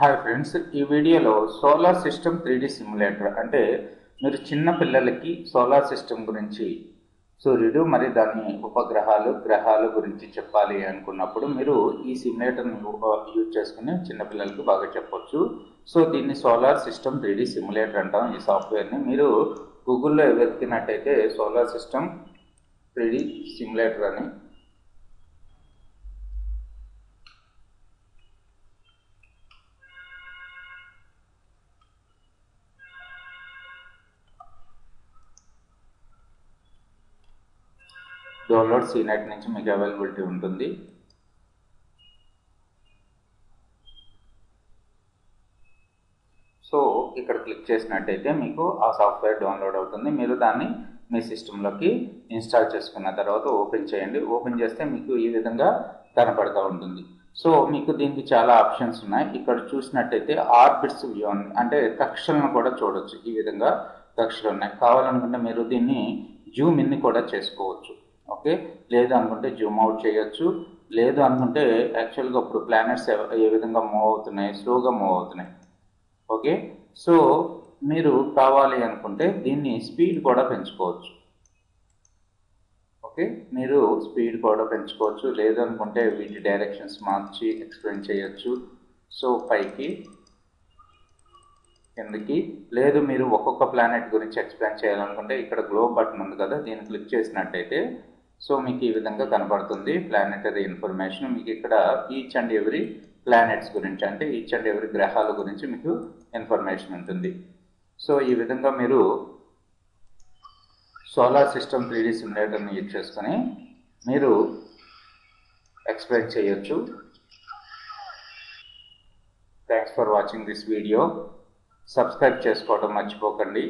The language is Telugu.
హాయ్ ఫ్రెండ్స్ ఈ వీడియోలో సోలార్ సిస్టమ్ త్రీ సిమ్యులేటర్ అంటే మీరు చిన్న పిల్లలకి సోలార్ సిస్టమ్ గురించి సూర్యుడు మరి దాని ఉపగ్రహాలు గ్రహాలు గురించి చెప్పాలి అనుకున్నప్పుడు మీరు ఈ సిమ్యులేటర్ని యూజ్ చేసుకుని చిన్నపిల్లలకి బాగా చెప్పొచ్చు. సో దీన్ని సోలార్ సిస్టమ్ త్రీ సిమ్యులేటర్ అంటాం. ఈ సాఫ్ట్వేర్ని మీరు గూగుల్లో వెతికినట్టయితే సోలార్ సిస్టమ్ త్రీ సిమ్యులేటర్ అని డౌన్లోడ్ సీనెట్ నుంచి మీకు అవైలబిలిటీ ఉంటుంది. సో ఇక్కడ క్లిక్ చేసినట్టయితే మీకు ఆ సాఫ్ట్వేర్ డౌన్లోడ్ అవుతుంది. మీరు దాన్ని మీ సిస్టంలోకి ఇన్స్టాల్ చేసుకున్న తర్వాత ఓపెన్ చేయండి. ఓపెన్ చేస్తే మీకు ఈ విధంగా కనపడుతూ ఉంటుంది. సో మీకు దీనికి చాలా ఆప్షన్స్ ఉన్నాయి. ఇక్కడ చూసినట్టయితే ఆర్బిట్స్ వ్యూ అంటే కక్షలను కూడా చూడొచ్చు. ఈ విధంగా కక్షలు ఉన్నాయి. కావాలనుకుంటే మీరు దీన్ని జూమ్ ఇన్ని కూడా చేసుకోవచ్చు. ఓకే. లేదు అనుకుంటే జూమ్ అవుట్ చేయొచ్చు. లేదు అనుకుంటే యాక్చువల్గా ఇప్పుడు ప్లానెట్స్ ఏ విధంగా మూవ్ అవుతున్నాయి? స్లోగా మూవ్ అవుతున్నాయి. ఓకే. సో మీరు కావాలి అనుకుంటే దీన్ని స్పీడ్ కూడా పెంచుకోవచ్చు. ఓకే. మీరు స్పీడ్ కూడా పెంచుకోవచ్చు. లేదనుకుంటే వీటి డైరెక్షన్స్ మార్చి ఎక్స్ప్లెయిన్ చేయొచ్చు. సో పైకి కిందకి. లేదు మీరు ఒక్కొక్క ప్లానెట్ గురించి ఎక్స్ప్లెయిన్ చేయాలనుకుంటే ఇక్కడ గ్లోబ్ బటన్ ఉంది కదా దీన్ని క్లిక్ చేసినట్టయితే సో మీకు ఈ విధంగా కనబడుతుంది. ప్లానెటరీ ఇన్ఫర్మేషన్ మీకు ఇక్కడ ఈచ్ అండ్ ఎవ్రీ ప్లానెట్స్ గురించి అంటే ఈచ్ అండ్ ఎవ్రీ గ్రహాల గురించి మీకు ఇన్ఫర్మేషన్ ఉంటుంది. సో ఈ విధంగా మీరు సోలార్ సిస్టమ్ త్రీడీ సిమ్యులేటర్ని యూజ్ చేసుకొని మీరు ఎక్స్ప్లెయిన్ చేయొచ్చు. Thanks for watching this video subscribe చేసుకోవడం మర్చిపోకండి.